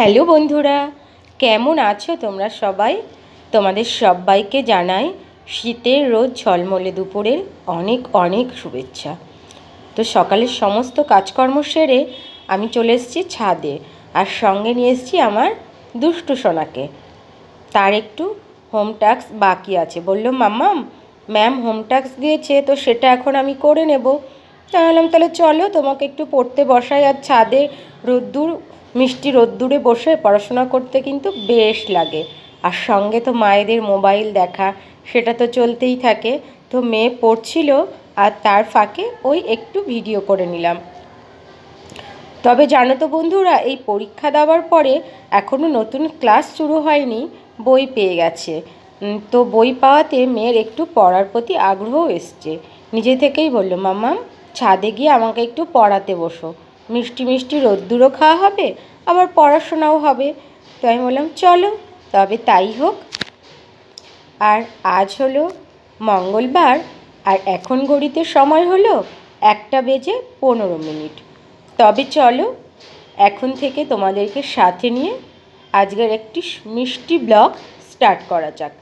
Hello বন্ধুরা, কেমন আছো তোমরা সবাই? তোমাদের সবাইকে জানাই শীতের রোজ ঝলমলে দুপুরের অনেক অনেক শুভেচ্ছা। তো সকালের সমস্ত কাজকর্ম সেরে আমি চলে এসেছি ছাদে আর সঙ্গে নিয়ে এসেছি আমার দুষ্টু সোনাকে। তার একটু হোম টাস্ক বাকি আছে। বলল মাম্মাম ম্যাম হোম টাস্ক দিয়েছে, তো সেটা এখন আমি করে নেব। তা বললাম তাহলে চলো তোমাকে একটু পড়তে বসাই আর ছাদে রোদ্দুর মিষ্টি রোদ্দুরে বসে পড়াশোনা করতে কিন্তু বেশ লাগে। আর সঙ্গে তো মায়েদের মোবাইল দেখা, সেটা তো চলতেই থাকে। তো মেয়ে পড়ছিল আর তার ফাঁকে ওই একটু ভিডিও করে নিলাম। তবে জানো তো বন্ধুরা, এই পরীক্ষা দেওয়ার পরে এখনও নতুন ক্লাস শুরু হয়নি, বই পেয়ে গেছে। তো বই পাওয়াতে মেয়ের একটু পড়ার প্রতি আগ্রহ এসছে। নিজে থেকেই বলল মাম্মাম ছাদে গিয়ে আমাকে একটু পড়াতে বসো। মিষ্টি মিষ্টি রোদ্দুরও খাওয়া হবে, আবার পড়াশোনাও হবে। তো আমি বললাম, চলো, তবে তাই হোক। আর আজ হলো মঙ্গলবার, আর এখন ঘড়িতে সময় হলো একটা বেজে পনেরো মিনিট। তবে চলো, এখন থেকে তোমাদেরকে সাথে নিয়ে আজকের একটি মিষ্টি ব্লগ স্টার্ট করা যাক।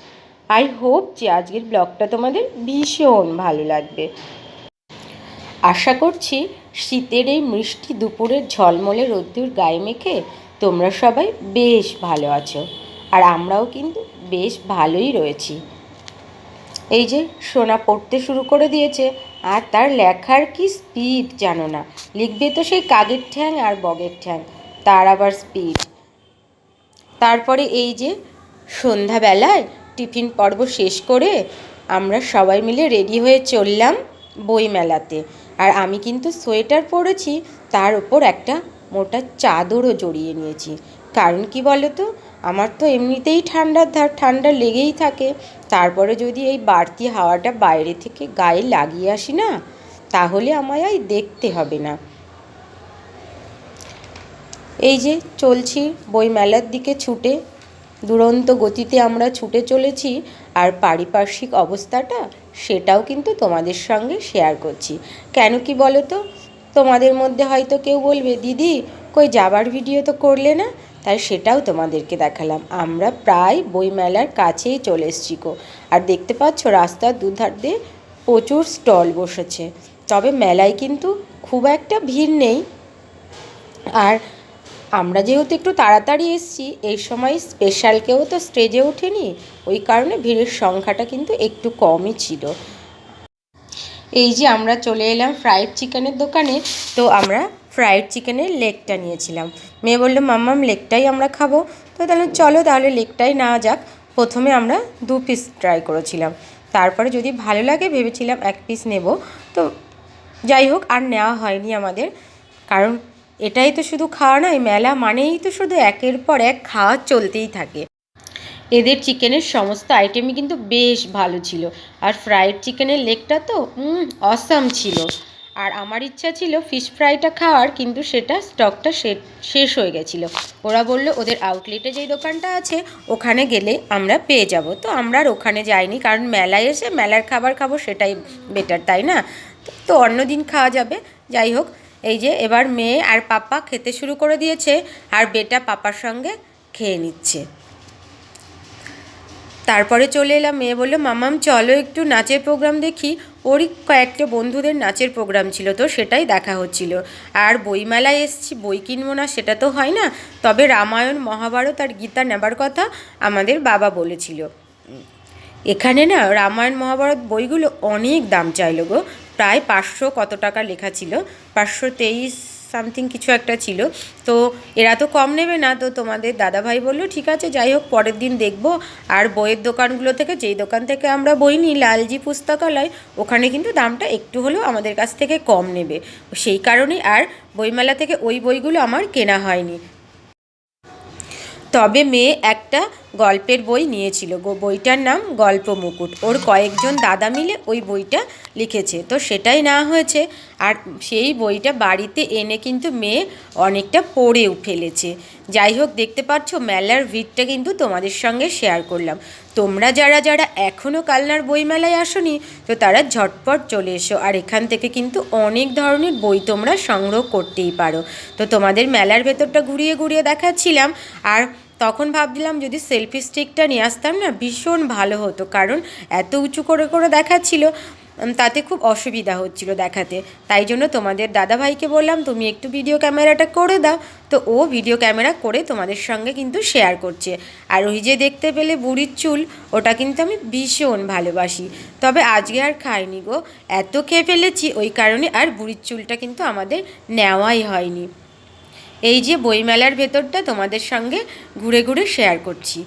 আই হোপ যে আজকের ব্লগটা তোমাদের ভীষণ ভালো লাগবে। আশা করছি শীতের এই মিষ্টি দুপুরের ঝলমলে রোদ্দুর গায়ে মেখে তোমরা সবাই বেশ ভালো আছো। আর আমরাও কিন্তু বেশ ভালোই রয়েছি। এই যে সোনা পড়তে শুরু করে দিয়েছে, আর তার লেখার কি স্পিড জানো না। লিখবে তো সেই কাগের ঠ্যাং আর বগের ঠ্যাং, তার আবার স্পিড তারপরে এই যে সন্ধ্যাবেলায় টিফিন পর্ব শেষ করে আমরা সবাই মিলে রেডি হয়ে চললাম বই মেলাতে আর আমি কিন্তু সোয়েটার পরেছি, তার উপর একটা মোটা চাদরও জড়িয়ে নিয়েছি। কারণ কি বলো তো আমার তো এমনিতেই ঠান্ডার ধার ঠান্ডা লেগেই থাকে। তারপরে যদি এই বাড়তি হাওয়াটা বাইরে থেকে গায়ে লাগিয়ে আসি না, তাহলে আমায় আর দেখতে হবে না। এই যে চলছি বই মেলার দিকে ছুটে, দুরন্ত গতিতে আমরা ছুটে চলেছি, আর পারিপার্শ্বিক অবস্থাটা সেটাও কিন্তু তোমাদের সঙ্গে শেয়ার করছি। কেন কি বলো তো তোমাদের মধ্যে হয়তো কেউ বলবে, দিদি, কই যাবার ভিডিও তো করলে না? তাই সেটাও তোমাদেরকে দেখালাম। আমরা প্রায় বইমেলার কাছেই চলে এসছি গো। আর দেখতে পাচ্ছ, রাস্তার দুধার দিয়ে প্রচুর স্টল বসেছে। তবে মেলায় কিন্তু খুব একটা ভিড় নেই। আর আমরা যেহেতু একটু তাড়াতাড়ি এসেছি, এই সময় স্পেশাল কেউ তো স্টেজে ওঠেনি, ওই কারণে ভিড়ের সংখ্যাটা কিন্তু একটু কমই ছিল। এই যে আমরা চলে এলাম ফ্রাইড চিকেনের দোকানে, তো আমরা ফ্রাইড চিকেনের লেগটা নিয়েছিলাম। মেয়ে বলল মাম্মাম লেগটাই আমরা খাব। তো তাহলে চলো তাহলে লেগটাই নেওয়া যাক। প্রথমে আমরা দু পিস ট্রাই করেছিলাম। তারপরে যদি ভালো লাগে ভেবেছিলাম এক পিস নেব। তো যাই হোক, আর নেওয়া হয়নি আমাদের, কারণ এটাই তো শুধু খাওয়া নয়, মেলা মানেই তো শুধু একের পর এক খাওয়া চলতেই থাকে। এদের চিকেনের সমস্ত আইটেমই কিন্তু বেশ ভালো ছিল। আর ফ্রাইড চিকেনের লেগটা তো অসাম ছিল। আর আমার ইচ্ছা ছিল ফিশ ফ্রাইটা খাওয়ার, কিন্তু সেটা স্টকটা শেষ হয়ে গেছিল। ওরা বলল, ওদের আউটলেটে যেই দোকানটা আছে, ওখানে গেলে আমরা পেয়ে যাব। তো আমরা আর ওখানে যাইনি, কারণ মেলায় এসে, মেলার খাবার খাব সেটাই বেটার তাই না? তো অন্য দিন খাওয়া যাবে। যাই হোক এই যে এবার মেয়ে আর পাপা খেতে শুরু করে দিয়েছে আর বেটা পাপার সঙ্গে খেয়ে নিচ্ছে। তারপরে চলে এলাম, মেয়ে বলল, মামাম, চলো একটু নাচের প্রোগ্রাম দেখি। ওরই কয়েকটা বন্ধুদের নাচের প্রোগ্রাম ছিল তো, সেটাই দেখা হচ্ছিল। আর বইমেলায় এসছি, বই কিনবো না, সেটা তো হয় না। তবে রামায়ণ, মহাভারত আর গীতা নেবার কথা আমাদের বাবা বলেছিল। এখানে না, রামায়ণ, মহাভারত বইগুলো অনেক দাম চাইলো গো। প্রায় পাঁচশো কত টাকা লেখা ছিল? পাঁচশো তেইশ সামথিং কিছু একটা ছিল। তো এরা তো কম নেবে না। তো তোমাদের দাদাভাই বলল, ঠিক আছে, যাই হোক, পরের দিন দেখব। আর বইয়ের দোকানগুলো থেকে, যেই দোকান থেকে আমরা বই নিই, লালজি পুস্তকালয়, ওখানে কিন্তু দামটা একটু হলেও আমাদের কাছ থেকে কম নেবে। সেই কারণেই আর বইমেলা থেকে ওই বইগুলো আমার কেনা হয়নি। তবে মেয়ে এক একটা গল্পের বই নিয়েছিল। বইটার নাম গল্প মুকুট। ওর কয়েকজন দাদা মিলে ওই বইটা লিখেছে। তো সেটাই না হয়েছে। আর সেই বইটা বাড়িতে এনে কিন্তু মেয়ে অনেকটা পড়েও ফেলেছে। যাই হোক, দেখতে পাচ্ছ, মেলার ভিড়টা কিন্তু তোমাদের সঙ্গে শেয়ার করলাম। তোমরা যারা যারা এখনও কালনার বইমেলায় আসোনি, তো তারা ঝটপট চলে এসো। আর এখান থেকে কিন্তু অনেক ধরনের বই তোমরা সংগ্রহ করতেই পারো। তো তোমাদের মেলার ভেতরটা ঘুরিয়ে ঘুরিয়ে দেখাচ্ছিলাম। আর তখন ভাবছিলাম যদি সেলফি স্টিকটা নিয়ে আসতাম না, ভীষণ ভালো হতো। কারণ এত উঁচু করে করে দেখাচ্ছিল তাতে খুব অসুবিধা হচ্ছিল দেখাতে। তাই জন্য তোমাদের দাদাভাইকে বললাম, তুমি একটু ভিডিও ক্যামেরাটা করে দাও। তো ও ভিডিও ক্যামেরা করে তোমাদের সঙ্গে কিন্তু শেয়ার করছে। আর ওই যে দেখতে পেলে বুড়ির চুল, ওটা কিন্তু আমি ভীষণ ভালোবাসি। তবে আজকে আর খাইনি গো। এত খেয়ে ফেলেছি, ওই কারণে আর বুড়ির চুলটা কিন্তু আমাদের নেওয়াই হয়নি। এই যে বইমেলার ভেতরটা তোমাদের সঙ্গে ঘুরে ঘুরে শেয়ার করছি।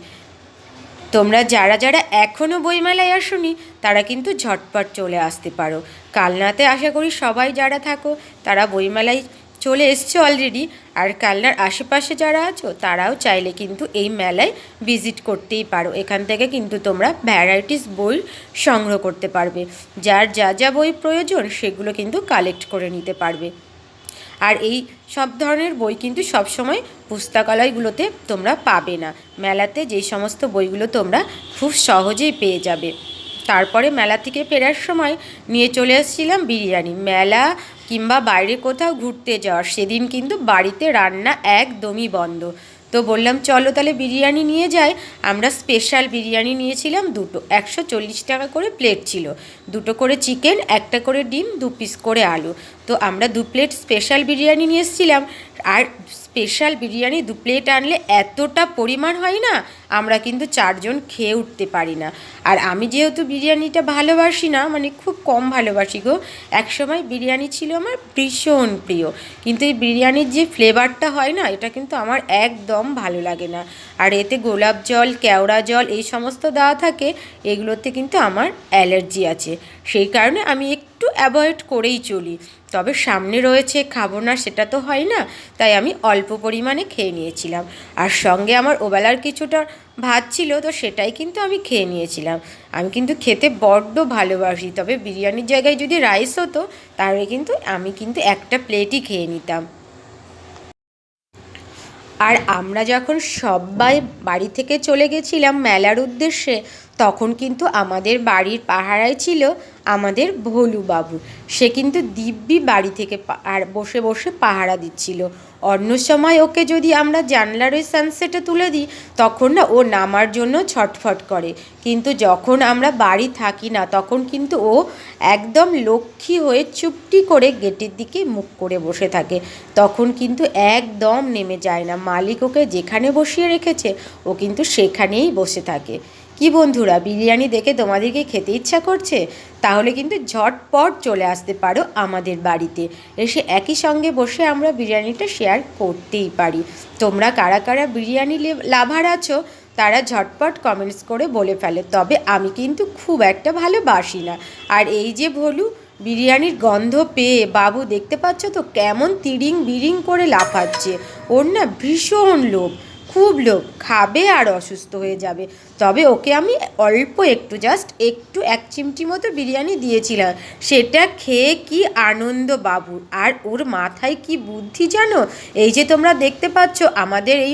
তোমরা যারা যারা এখনও বইমেলায় আসোনি, তারা কিন্তু ঝটপট চলে আসতে পারো। কালনাতে আশা করি সবাই যারা থাকো, তারা বইমেলায় চলে এসছো অলরেডি আর কালনার আশেপাশে যারা আছো, তারাও চাইলে কিন্তু এই মেলায় ভিজিট করতেই পারো। এখান থেকে কিন্তু তোমরা ভ্যারাইটিস বই সংগ্রহ করতে পারবে। যার যা যা বই প্রয়োজন, সেগুলো কিন্তু কালেক্ট করে নিতে পারবে। আর এই সব ধরনের বই কিন্তু সবসময় পুস্তকালয়গুলোতে তোমরা পাবে না। মেলাতে যেই সমস্ত বইগুলো তোমরা খুব সহজেই পেয়ে যাবে। তারপরে মেলা থেকে ফেরার সময় নিয়ে চলে আসছিলাম বিরিয়ানি। মেলা কিংবা বাইরে কোথাও ঘুরতে যাওয়ার সেদিন কিন্তু বাড়িতে রান্না একদমই বন্ধ। তো বললাম, চলো তাহলে বিরিয়ানি নিয়ে যাই। আমরা স্পেশাল বিরিয়ানি নিয়েছিলাম দুটো, একশো চল্লিশ টাকা করে প্লেট ছিল। দুটো করে চিকেন একটা করে ডিম, দু পিস করে আলু। তো আমরা দু প্লেট স্পেশাল বিরিয়ানি নিয়ে এসেছিলাম। আর স্পেশাল বিরিয়ানি দু প্লেট আনলে এতটা পরিমাণ হয় না, আমরা কিন্তু চারজন খেয়ে উঠতে পারি না। আর আমি যেহেতু বিরিয়ানিটা ভালোবাসি না মানে খুব কম ভালোবাসি গো, একসময় বিরিয়ানি ছিল আমার ভীষণ প্রিয়। কিন্তু এই বিরিয়ানির যে ফ্লেভারটা হয় না, এটা কিন্তু আমার একদম ভালো লাগে না। আর এতে গোলাপ জল, কেওড়া জল, এই সমস্ত দেওয়া থাকে, এগুলোতে কিন্তু আমার অ্যালার্জি আছে। সেই কারণে আমি একটু অ্যাভয়েড করেই চলি। তবে সামনে রয়েছে খাব না, সেটা তো হয় না, তাই আমি অল্প পরিমাণে খেয়ে নিয়েছিলাম। আর সঙ্গে আমার ওবেলার কিছুটা ভাত ছিল, তো সেটাই কিন্তু আমি খেয়ে নিয়েছিলাম। আমি কিন্তু খেতে বড্ড ভালোবাসি, তবে বিরিয়ানির জায়গায় যদি রাইস হতো, তাহলে কিন্তু আমি কিন্তু একটা প্লেটই খেয়ে নিতাম। আর আমরা যখন সবাই বাড়ি থেকে চলে গেছিলাম মেলার উদ্দেশ্যে, তখন কিন্তু আমাদের বাড়ির পাহারায় ছিল আমাদের ভোলু বাবু সে কিন্তু দিব্যি বাড়ি থেকে আর বসে বসে পাহারা দিচ্ছিল। অন্য সময় ওকে যদি আমরা জানলার ওই সানসেটে তুলে দিই, তখন না ও নামার জন্য ছটফট করে। কিন্তু যখন আমরা বাড়ি থাকি না, তখন কিন্তু ও একদম লক্ষ্মী হয়ে চুপটি করে গেটের দিকে মুখ করে বসে থাকে। তখন কিন্তু একদম নেমে যায় না। মালিক ওকে যেখানে বসিয়ে রেখেছে, ও কিন্তু সেখানেই বসে থাকে। কি বন্ধুরা, বিরিয়ানি দেখে তোমাদেরকে খেতে ইচ্ছা করছে? তাহলে কিন্তু ঝটপট চলে আসতে পারো আমাদের বাড়িতে। এসে একই সঙ্গে বসে আমরা বিরিয়ানিটা শেয়ার করতেই পারি। তোমরা কারা কারা বিরিয়ানি লাভার আছো, তারা ঝটপট কমেন্টস করে বলে ফেলে। তবে আমি কিন্তু খুব একটা ভালোবাসি না। আর এই যে ভলু, বিরিয়ানির গন্ধ পেয়ে বাবু দেখতে পাচ্ছ তো কেমন তিরিং বিরিং করে লাফাচ্ছে। ওর না ভীষণ লোভ। খুব লোভ, খাবে আর অসুস্থ হয়ে যাবে। তবে ওকে আমি অল্প একটু জাস্ট একটু এক চিমটি মতো বিরিয়ানি দিয়েছিলাম। সেটা খেয়ে কি আনন্দ বাবুর আর ওর মাথায় কি বুদ্ধি জানো এই যে তোমরা দেখতে পাচ্ছ, আমাদের এই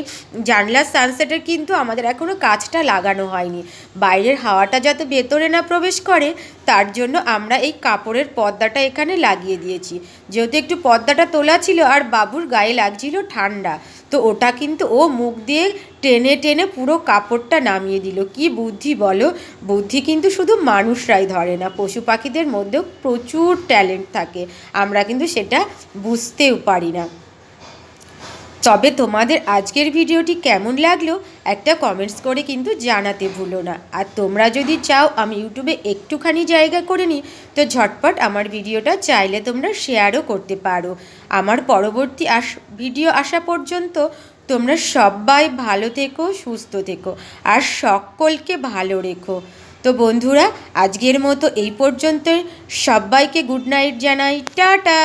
জানলার সানসেটের কিন্তু আমাদের এখনও কাজটা লাগানো হয়নি। বাইরের হাওয়াটা যাতে ভেতরে না প্রবেশ করে, তার জন্য আমরা এই কাপড়ের পর্দাটা এখানে লাগিয়ে দিয়েছি। যেহেতু একটু পর্দাটা তোলা ছিল, আর বাবুর গায়ে লাগছিল ঠান্ডা। তো ওটা কিন্তু ও মুখ দিয়ে টেনে টেনে পুরো কাপড়টা নামিয়ে দিল। কি বুদ্ধি বলো? বুদ্ধি কিন্তু শুধু মানুষরাই ধরে না, পশু পাখিদের মধ্যেও প্রচুর ট্যালেন্ট থাকে। আমরা কিন্তু সেটা বুঝতেও পারি না। তবে তোমাদের আজকের ভিডিওটি কেমন লাগল, একটা কমেন্টস করে কিন্তু জানাতে ভুলো না। আর তোমরা যদি চাও আমি ইউটিউবে একটুখানি জায়গা করে নিই, তো ঝটপট আমার ভিডিওটা চাইলে তোমরা শেয়ারও করতে পারো। আমার পরবর্তী আস, ভিডিও আসা পর্যন্ত তোমরা সবাই ভালো থেকো, সুস্থ থেকো, আর সকলকে ভালো রেখো। তো বন্ধুরা, আজকের মতো এই পর্যন্ত সবাইকে গুড নাইট জানাই। টাটা!